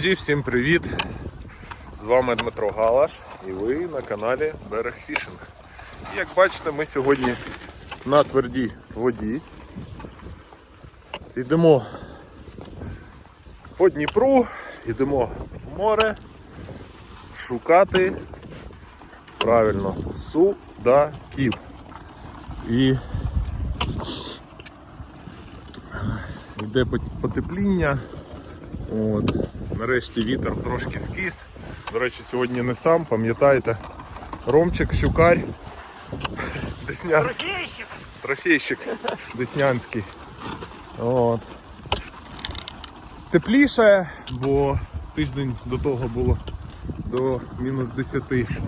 Друзі, всім привіт! З вами Дмитро Галаш і ви на каналі Берег Фішинг. Як бачите, ми сьогодні на твердій воді. Йдемо по Дніпру, йдемо в море шукати правильно судаків. І йде потепління. От. Нарешті вітер трошки скис. До речі, сьогодні не сам, пам'ятаєте, Ромчик, щукарь, Деснянський. Трофейщик! Трофейщик Деснянський. От. Тепліше, бо тиждень до того було до мінус 10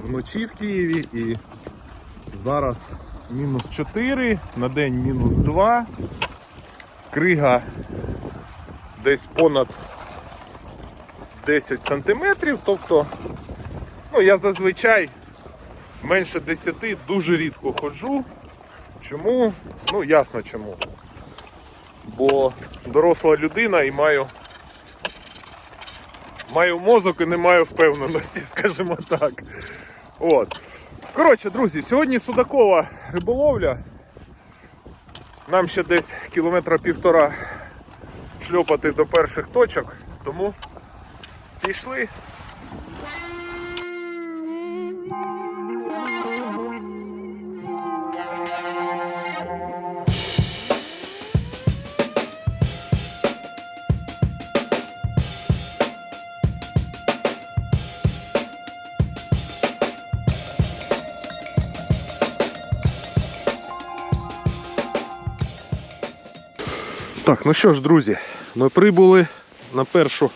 вночі в Києві і зараз мінус 4, на день мінус 2. Крига десь понад 10 сантиметрів, тобто ну, я зазвичай менше 10 дуже рідко ходжу. Чому? Ну, ясно чому. Бо доросла людина і маю. Маю мозок і не маю впевненості, скажімо так. От. Коротше, друзі, сьогодні судакова риболовля. Нам ще десь кілометра півтора шльопати до перших точок, тому пішли. Так, ну що ж, друзі, ми прибули на першу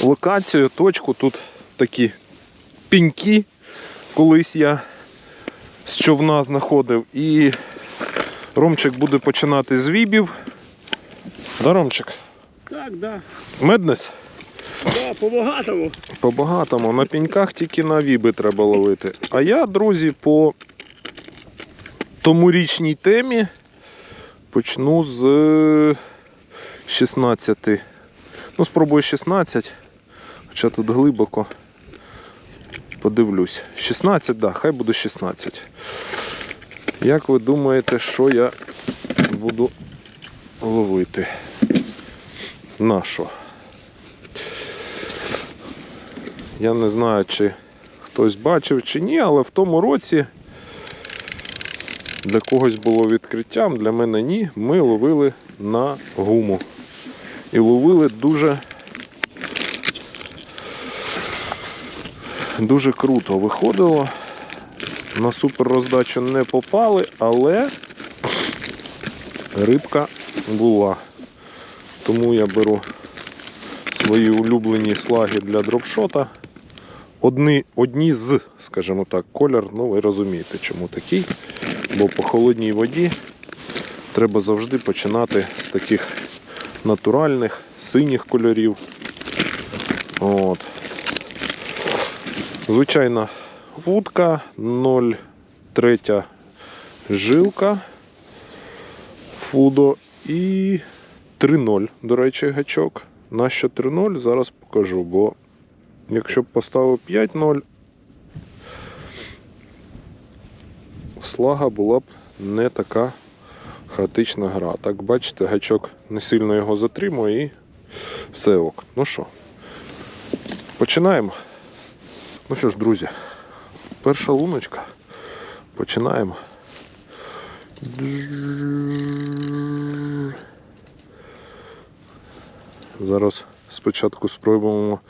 локацію, точку. Тут такі піньки. Колись я з човна знаходив. І Ромчик буде починати з вібів. Да, Ромчик? Так, да. Меднес? Да, по-багатому. По-багатому. На піньках тільки на віби треба ловити. А я, друзі, по томурічній темі почну з 16. Ну, спробую 16. Хоча тут глибоко. Подивлюсь. 16, так, да, хай буде 16. Як ви думаєте, що я буду ловити? На що? Я не знаю, чи хтось бачив чи ні, але в тому році для когось було відкриттям, для мене ні. Ми ловили на гуму. І ловили дуже дуже круто виходило. На супер роздачу не попали, але рибка була. Тому я беру свої улюблені слаги для дропшота. Одні, одні з, скажімо так, колір, ну ви розумієте, чому такий. Бо по холодній воді треба завжди починати з таких натуральних синіх кольорів. От. Звичайна вудка 0,3 жилка Фудо і 3.0, до речі, гачок. Нащо 3.0 зараз покажу, бо якщо б поставив 5.0, слага була б не така хаотична гра. Так, бачите, гачок не сильно його затримує і все ок. Ну що, починаємо. Ну що ж, друзі, перша луночка. Починаємо. Зараз спочатку спробуємо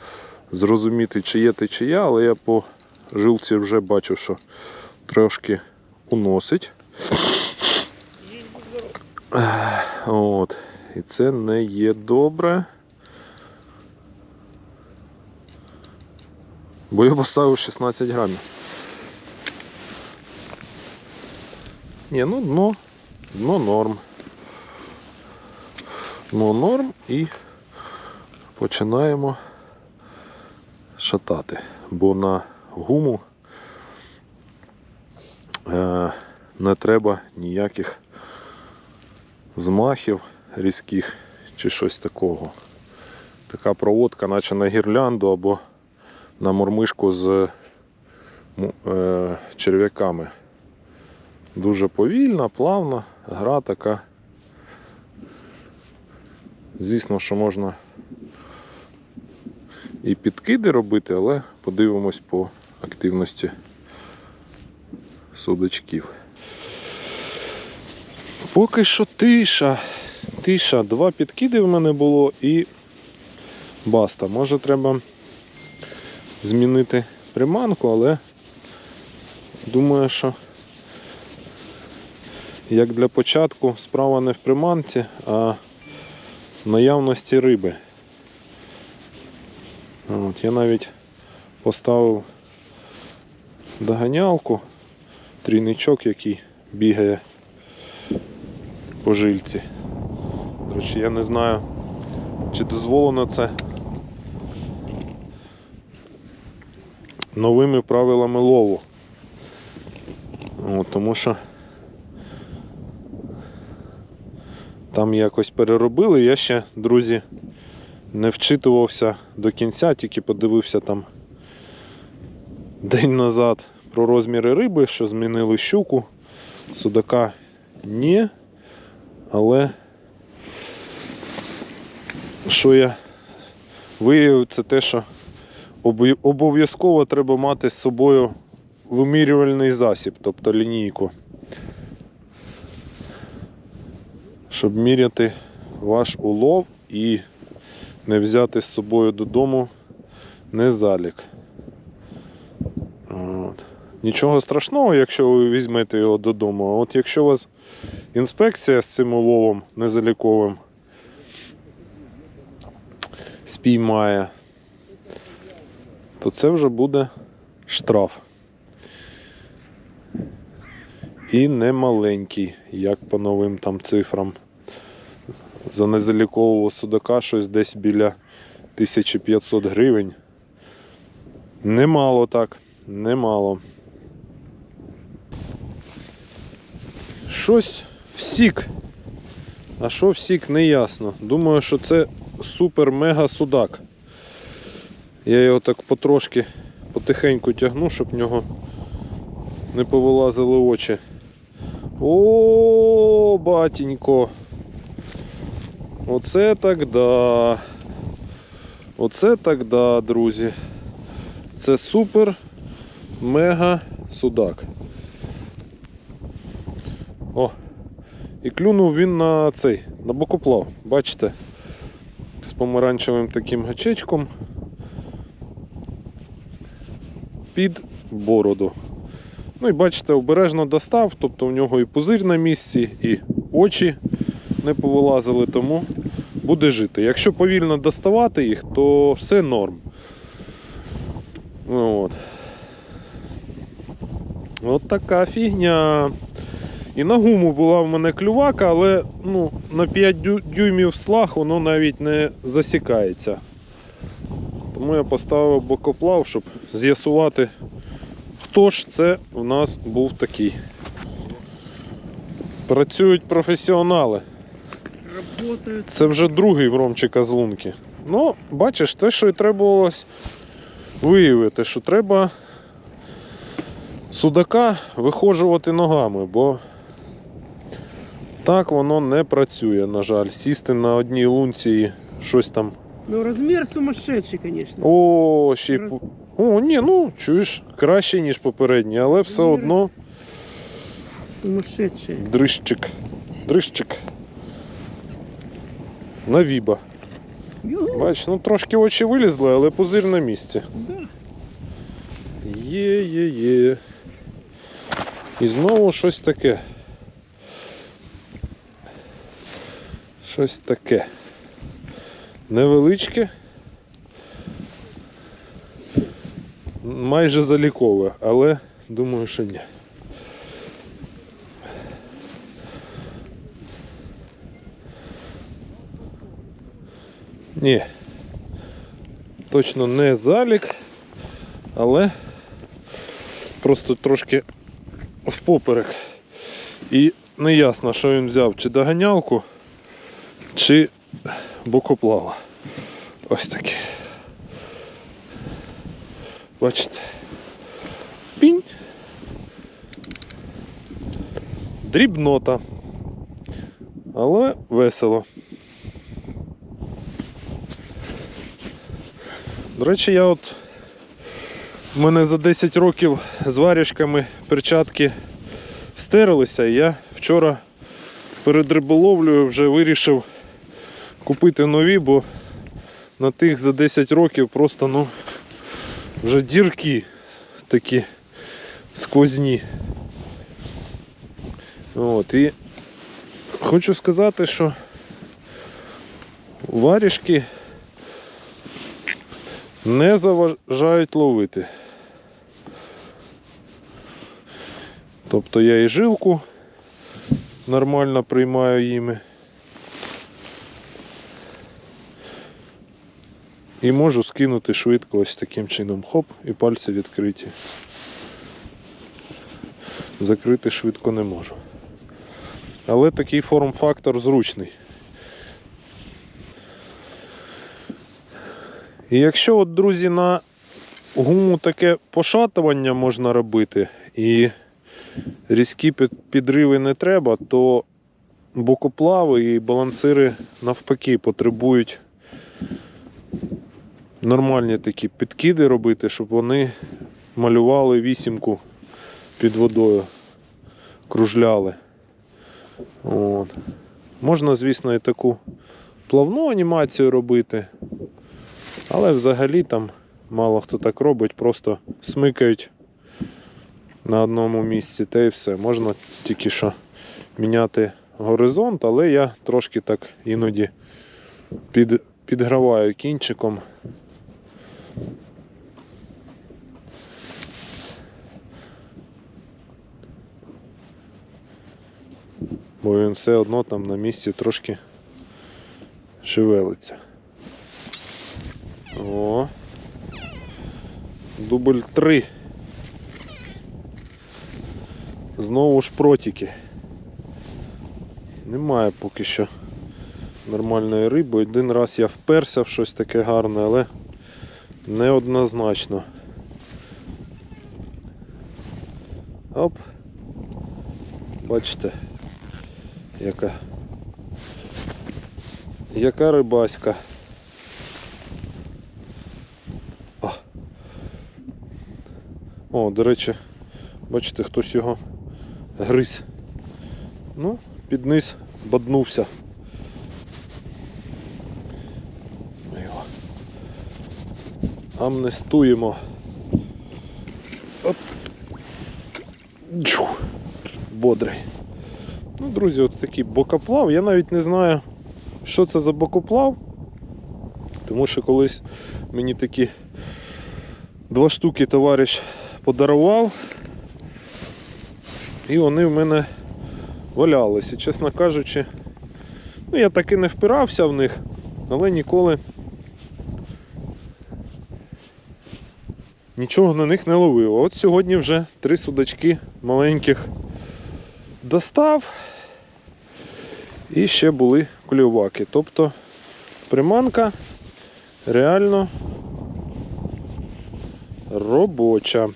зрозуміти, чи є течія, але я по жилці вже бачу, що трошки уносить. От. І це не є добре. Бо я поставив 16 грамів. Ні, ну дно, дно норм. Дно норм і починаємо шатати, бо на гуму е, не треба ніяких змахів різких чи щось такого. Така проводка, наче на гірлянду або на мормишку з е, черв'яками. Дуже повільна, плавна, гра така. Звісно, що можна і підкиди робити, але подивимось по активності судачків. Поки що тиша. Тиша. Два підкиди в мене було і баста. Може треба змінити приманку, але думаю, що як для початку справа не в приманці, а в наявності риби. От, я навіть поставив доганялку, трійничок, який бігає по жильці. До речі, я не знаю, чи дозволено це новими правилами лову. От, тому що там якось переробили. Я ще, друзі, не вчитувався до кінця, тільки подивився там день назад про розміри риби, що змінили щуку. Судака ні. Але що я виявив, це те, що обов'язково треба мати з собою вимірювальний засіб, тобто лінійку. Щоб міряти ваш улов і не взяти з собою додому не залік. От. Нічого страшного, якщо ви візьмете його додому. А от якщо у вас інспекція з цим уловом незаліковим спіймає, то це вже буде штраф. І не маленький, як по новим там цифрам. За незалікового судака щось десь біля 1500 гривень. Немало так, немало. Щось всік. А що всік, не ясно. Думаю, що це супер-мега судак. Я його так потрошки потихеньку тягну, щоб в нього не повилазили очі. О, батенько. Оце так да. Оце так да, друзі. Це супер мега судак. О, і клюнув він на цей, на бокоплав, бачите? З помаранчевим таким гачечком під бороду. Ну і бачите, обережно достав, тобто в нього і пузир на місці, і очі не повилазили, тому буде жити. Якщо повільно доставати їх, то все норм. Ну, От. От така фігня. І на гуму була в мене клювака, але ну, на 5 дюймів слаг воно навіть не засікається. Тому я поставив бокоплав, щоб з'ясувати, хто ж це у нас був такий. Працюють професіонали. Це вже другий в Ромчика з лунки. Ну, бачиш, те, що і треба було виявити, що треба судака виходжувати ногами, бо так воно не працює, на жаль. Сісти на одній лунці і щось там. Ну, размер сумасшедший, конечно. О, ще й. пу- О, ні, ну чуєш, краще, ніж попередній, але все одно Сумасшедший. дрищик. Дрищик. На віба. Бач, ну трошки очі вилізли, але пузир на місці. да. Є, є, є. І знову щось таке. Щось таке. Невеличке. Майже залікове, але думаю, що ні. Ні. Точно не залік, але просто трошки впоперек. І не ясно, що він взяв, чи доганялку, чи бокоплава. Ось таке. Бачите. Пінь. Дрібнота. Але весело. До речі, я от у мене за 10 років з варяшками перчатки стерлися, і я вчора перед риболовлею вже вирішив купити нові, бо на тих за 10 років просто ну, вже дірки такі сквозні. От, і хочу сказати, що варішки не заважають ловити. Тобто я і жилку нормально приймаю їми. І можу скинути швидко ось таким чином. Хоп, і пальці відкриті. Закрити швидко не можу. Але такий форм-фактор зручний. І якщо, от, друзі, на гуму таке пошатування можна робити і різкі підриви не треба, то бокоплави і балансири навпаки потребують нормальні такі підкиди робити, щоб вони малювали вісімку під водою, кружляли. От. Можна, звісно, і таку плавну анімацію робити, але взагалі там мало хто так робить, просто смикають на одному місці та і все. Можна тільки що міняти горизонт, але я трошки так іноді під, підграваю кінчиком. Бо він все одно там на місці трошки шевелиться. О. Дубль 3. Знову ж протіки. Немає поки що нормальної риби. Один раз я вперся в щось таке гарне, але неоднозначно. Оп. Бачите, яка. Яка рибаська. О, О до речі, бачите, хтось його гриз. Ну, під низ боднувся. Ми його амнестуємо. Оп. Джу. Бодрий. Ну, друзі, от такий бокоплав. Я навіть не знаю, що це за бокоплав. Тому що колись мені такі два штуки товариш подарував. І вони в мене валялися. Чесно кажучи, ну я таки не впирався в них, але ніколи нічого на них не ловив. От сьогодні вже три судачки маленьких достав. І ще були клюваки. Тобто приманка реально робоча.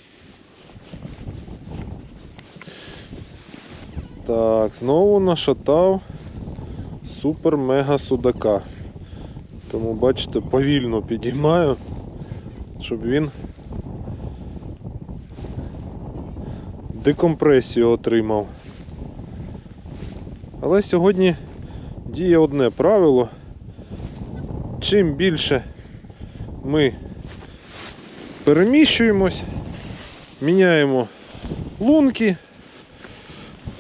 Так, знову нашатав супер-мега судака. Тому, бачите, повільно підіймаю, щоб він декомпресію отримав. Але сьогодні діє одне правило. Чим більше ми переміщуємось, міняємо лунки.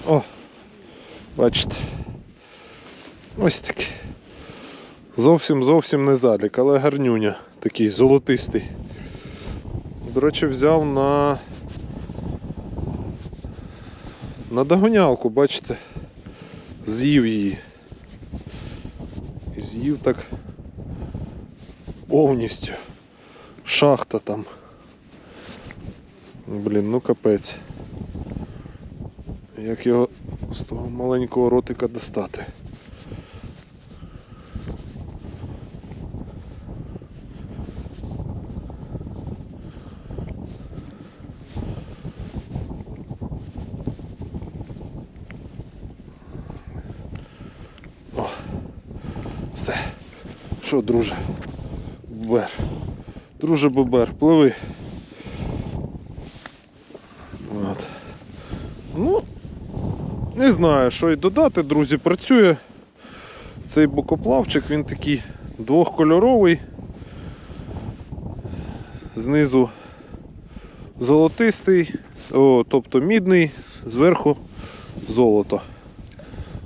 О, бачите. Ось такий. Зовсім зовсім не залік, але гарнюня, такий золотистий. До речі, взяв на на догонялку, бачите, з'їв її. І з'їв так повністю. Шахта там. Блін, ну капець. Як його з того маленького ротика достати? Все. Що, друже? Бобер. Друже Бобер, пливи. От. Ну, не знаю, що й додати, друзі, працює. Цей бокоплавчик, він такий двохкольоровий. Знизу золотистий, о, тобто мідний, зверху золото.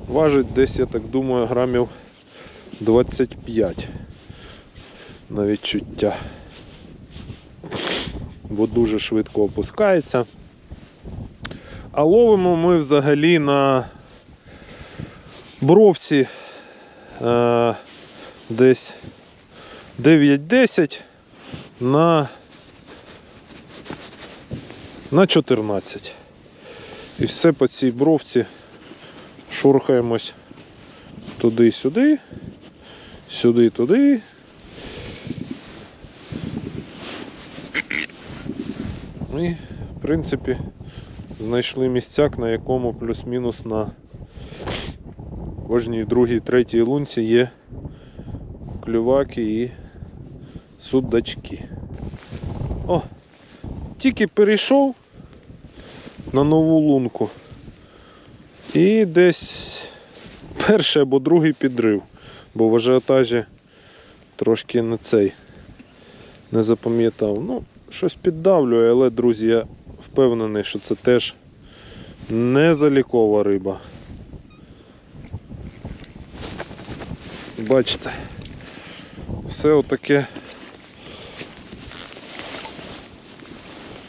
Важить десь, я так думаю, грамів 25 на відчуття. Бо дуже швидко опускається. А ловимо ми взагалі на бровці е, десь 9-10 на, на 14. І все по цій бровці шурхаємось туди-сюди, сюди-туди. І, в принципі, знайшли місцяк, на якому плюс-мінус на кожній другій, третій лунці є клюваки і судачки. О, тільки перейшов на нову лунку. І десь перший або другий підрив, бо в ажіотажі трошки не цей не запам'ятав. Ну, щось піддавлює, але, друзі, я впевнений, що це теж не залікова риба. Бачите, все отаке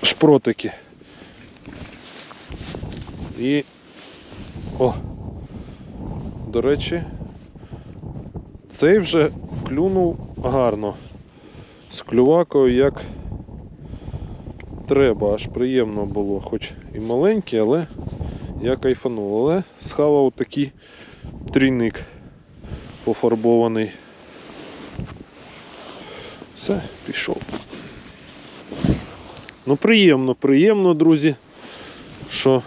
шпротики. І о, до речі, цей вже клюнув гарно. З клювакою як треба, аж приємно було, хоч і маленький, але я кайфанув. Але схавав такий трійник пофарбований. Все, пішов. Ну, приємно, приємно, друзі, що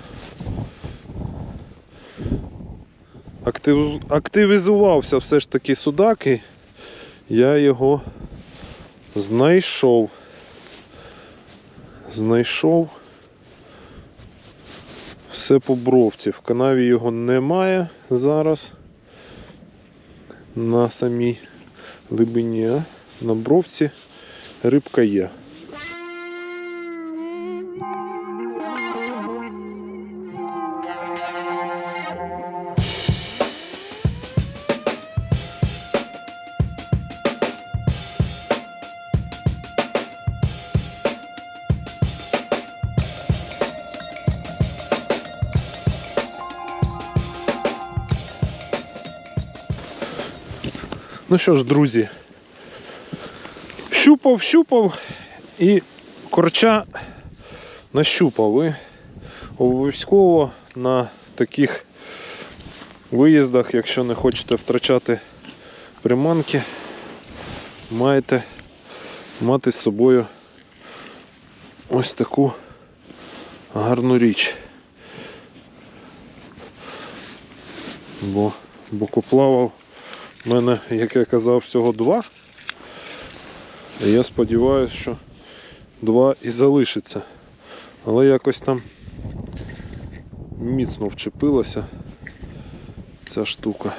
актив... активізувався все ж таки судак і я його знайшов. Знайшов все по бровці. В канаві його немає зараз на самій глибині, а на бровці рибка є. Ну що ж, друзі, щупав, щупав і корча нащупав. І обов'язково на таких виїздах, якщо не хочете втрачати приманки, маєте мати з собою ось таку гарну річ. Бо бокоплавав у мене, як я казав, всього два. І я сподіваюся, що два і залишиться. Але якось там міцно вчепилася ця штука.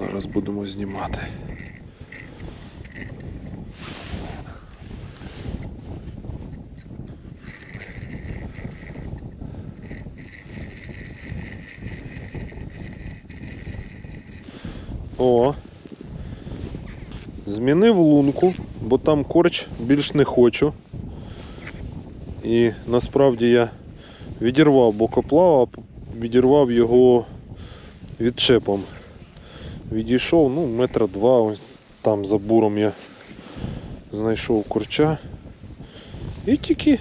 Зараз будемо знімати. О. Змінив лунку, бо там корч більш не хочу. І насправді я відірвав бокоплава, відірвав його відчепом. Відійшов, ну, метра два, ось там за буром я знайшов корча. І тільки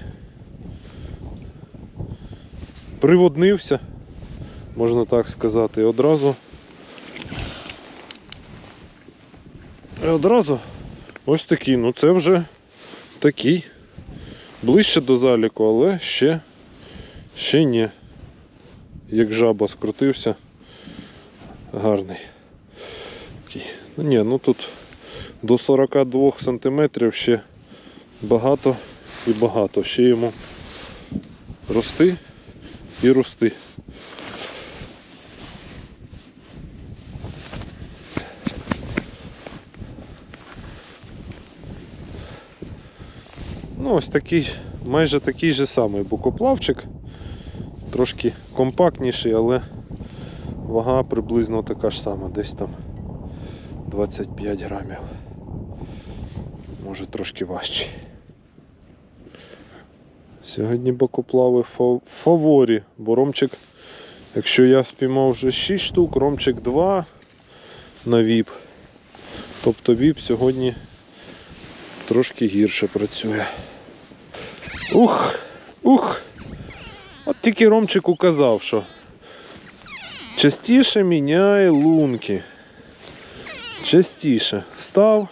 приводнився, можна так сказати, і одразу І одразу ось такий. Ну це вже такий. Ближче до заліку, але ще, ще ні. Як жаба скрутився. Гарний. Ну, ні, ну тут до 42 см ще багато і багато. Ще йому рости і рости. Ну, ось такий, майже такий же самий букоплавчик. Трошки компактніший, але вага приблизно така ж сама, десь там 25 грамів. Може трошки важчий. Сьогодні бокоплави в фаворі, бо ромчик, якщо я спіймав вже 6 штук, ромчик 2 на віп. Тобто віп сьогодні трошки гірше працює. Ух, ух. От тільки Ромчик указав, що частіше міняє лунки. Частіше. Став.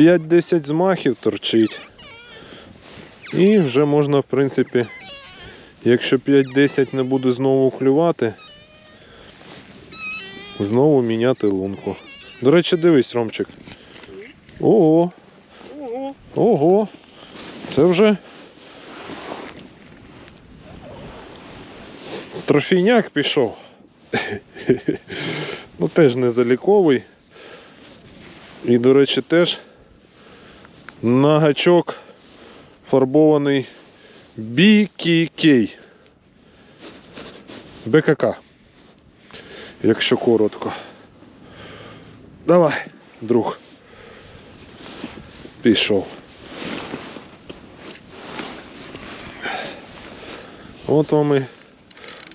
5-10 змахів торчить. І вже можна, в принципі, якщо 5-10 не буде знову клювати, знову міняти лунку. До речі, дивись, Ромчик. Ого, Ого. Це вже трофійняк пішов. ну теж не заліковий. І, до речі, теж на гачок фарбований BKK. БКК. Якщо коротко. Давай, друг. Пішов. От вам і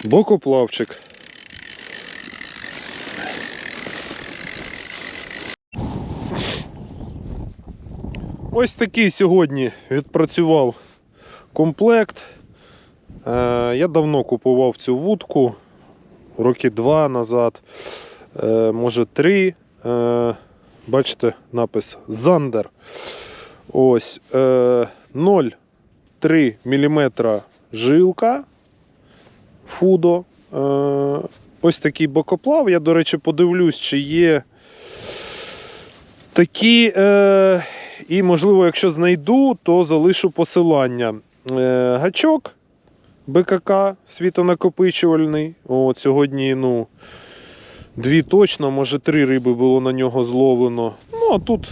бокоплавчик. Ось такий сьогодні відпрацював комплект. Е, я давно купував цю вудку, роки два назад, е, може три. Е, бачите, напис Зандер. Ось е, 0,3 мм жилка Фудо. Е, ось такий бокоплав. Я, до речі, подивлюсь, чи є такі. Е, і, можливо, якщо знайду, то залишу посилання. Е, гачок БКК світонакопичувальний. От сьогодні, ну, дві точно, може три риби було на нього зловлено. Ну, а тут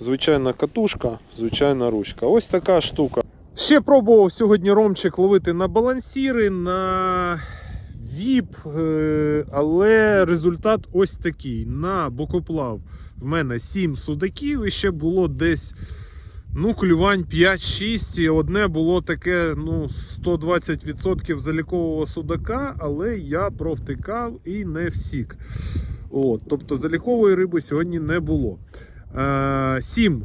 звичайна катушка, звичайна ручка. Ось така штука. Ще пробував сьогодні ромчик ловити на балансіри, на віп, е, але результат ось такий. На бокоплав в мене 7 судаків і ще було десь ну, клювань 5-6. І одне було таке ну, 120% залікового судака, але я провтикав і не всік. От, тобто залікової риби сьогодні не було. Е, 7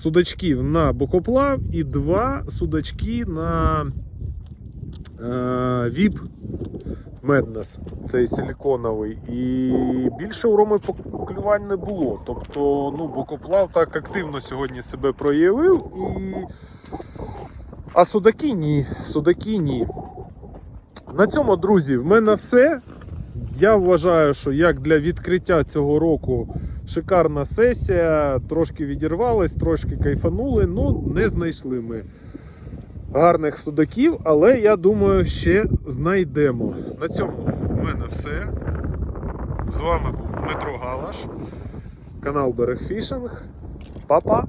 судачків на бокоплав і 2 судачки на е, віп Меднес, цей силіконовий. І більше у Роми поклювань не було. Тобто, ну, бокоплав так активно сьогодні себе проявив. І... А судаки ні. Судаки ні. На цьому, друзі, в мене все. Я вважаю, що як для відкриття цього року шикарна сесія. Трошки відірвались, трошки кайфанули. Ну, не знайшли ми гарних судаків, але я думаю, ще знайдемо. На цьому в мене все. З вами був Дмитро Галаш, канал Берег Фішинг. Па-па!